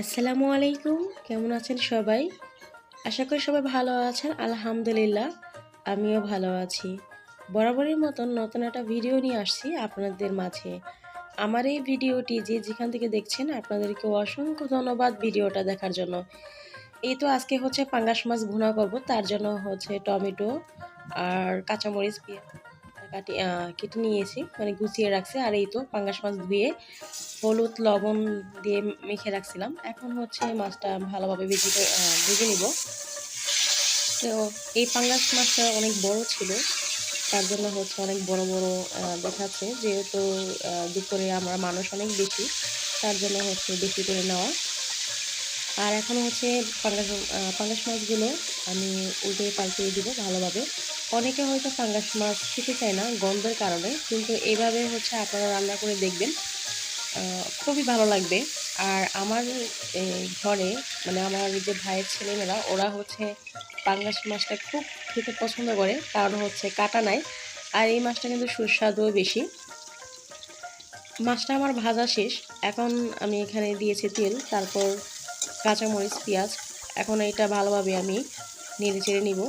আসসালামু আলাইকুম। কেমন আছেন সবাই? আশা করি সবাই ভালো আছেন। আলহামদুলিল্লাহ, আমিও ভালো আছি। বরাবরের মতন নতুন একটা ভিডিও নিয়ে আসছি আপনাদের মাঝে। আমার এই ভিডিওটি যে যেখান থেকে দেখছেন, আপনাদেরকে অসংখ্য ধন্যবাদ ভিডিওটা দেখার জন্য। এই তো আজকে হচ্ছে পাঙ্গাস মাছ ভুনা করব, তার জন্য হচ্ছে টমেটো আর কাঁচামরিচ পেঁয়াজ। কাটি কেটে নিয়েছি মানে গুছিয়ে রাখছি। আর এই তো পাঙ্গাস মাছ ধুয়ে হলুদ লবণ দিয়ে মেখে রাখছিলাম। এখন হচ্ছে মাছটা ভালোভাবে ভেজে ভেজে নিব। তো এই পাঙ্গাস মাছটা অনেক বড় ছিল। তার জন্য হচ্ছে অনেক বড় বড় দেখাচ্ছে। যেহেতু দুপুরে আমরা মানুষ অনেক বেশি, তার জন্য হচ্ছে বেশি করে নেওয়া। আর এখন হচ্ছে পাঙ্গাস পাঙ্গাস মাছগুলো আমি উল্টে পাল্টিয়ে দিব ভালোভাবে। অনেকে হয়তো পাঙ্গাস মাছ খেতে চায় না গন্ধের কারণে, কিন্তু এইভাবে হচ্ছে আপনারা রান্না করে দেখবেন। খুবই ভালো লাগবে। আর আমার ঘরে মানে আমার যে ভাইয়ের ছেলেমেয়েরা, ওরা হচ্ছে পাঙ্গাস মাছটা খুব খেতে পছন্দ করে, কারণ হচ্ছে কাটা নাই। আর এই মাছটা কিন্তু সুস্বাদুও বেশি। মাছটা আমার ভাজা শেষ। এখন আমি এখানে দিয়েছি তেল, তারপর কাঁচামরিচ, পেঁয়াজ। এখন এটা ভালোভাবে আমি নেড়ে চেড়ে নিব।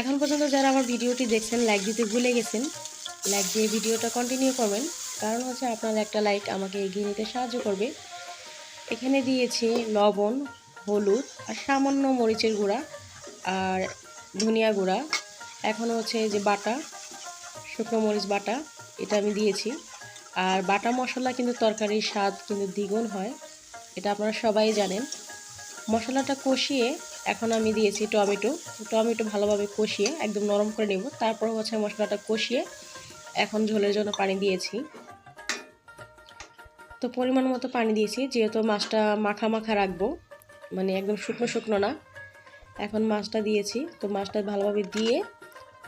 এখন পর্যন্ত যারা আমার ভিডিওটি দেখছেন লাইক দিতে ভুলে গেছেন লাইক দিয়ে ভিডিওটা কন্টিনিউ করবেন। কারণ হচ্ছে আপনার একটা লাইক আমাকে এগিয়ে নিতে সাহায্য করবে। এখানে দিয়েছি লবণ, হলুদ আর সামান্য মরিচের গুঁড়া আর ধনিয়া গুঁড়া। এখন হচ্ছে যে বাটা, শুকনো মরিচ বাটা, এটা আমি দিয়েছি। আর বাটা মশলা কিন্তু তরকারির স্বাদ কিন্তু দ্বিগুণ হয়। এটা আপনারা সবাই জানেন। মশলাটা কষিয়ে এখন আমি দিয়েছি টমেটো। টমেটো ভালোভাবে কষিয়ে একদম নরম করে নেব। তারপর হচ্ছে মশলাটা কষিয়ে এখন ঝোলের জন্য পানি দিয়েছি। তো পরিমাণ মতো পানি দিয়েছি, যেহেতু মাছটা মাখা মাখা রাখব মানে একদম শুকনো শুকনো না। এখন মাছটা দিয়েছি, তো মাছটা ভালোভাবে দিয়ে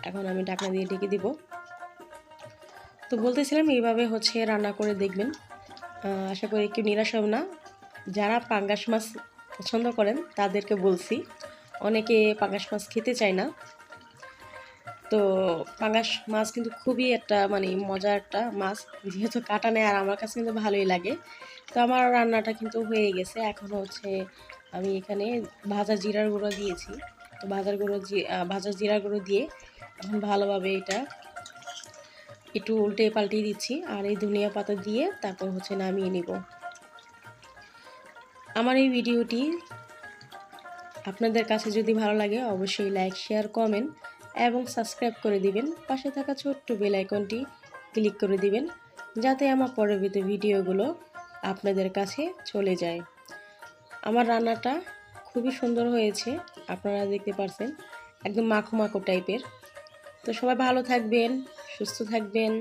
এখন আমি ঢাকনা দিয়ে ঢেকে দিব। তো বলতেছিলাম এইভাবে হচ্ছে রান্না করে দেখবেন। আশা করি কেউ নিরাশ না। যারা পাঙ্গাস মাছ পছন্দ করেন, তাদেরকে বলছি, অনেকে পাঙ্গাস মাছ খেতে চায় না। তো পাঙ্গাস মাছ কিন্তু খুবই একটা মানে মজার একটা মাছ, যেহেতু কাটা নেয় আর আমার কাছে কিন্তু ভালোই লাগে। তো আমার রান্নাটা কিন্তু হয়ে গেছে। এখন হচ্ছে আমি এখানে ভাজা জিরার গুঁড়ো দিয়েছি। তো ভাজার গুঁড়ো ভাজা জিরার গুঁড়ো দিয়ে এখন ভালোভাবে এটা একটু উল্টে পাল্টিয়ে দিচ্ছি। আর এই ধনিয়া পাতা দিয়ে তারপর হচ্ছে নামিয়ে নিব। আমার এই ভিডিওটি আপনাদের কাছে যদি ভালো লাগে, অবশ্যই লাইক শেয়ার কমেন্ট এবং সাবস্ক্রাইব করে দিবেন। পাশে থাকা ছোট্ট বেল আইকনটি ক্লিক করে দিবেন, যাতে আমার পরবর্তী ভিডিওগুলো আপনাদের কাছে চলে যায়। আমার রান্নাটা খুবই সুন্দর হয়েছে, আপনারা দেখতে পারছেন, একদম মাখো মাখো টাইপের তো সবাই ভালো থাকবেন, সুস্থ থাকবেন।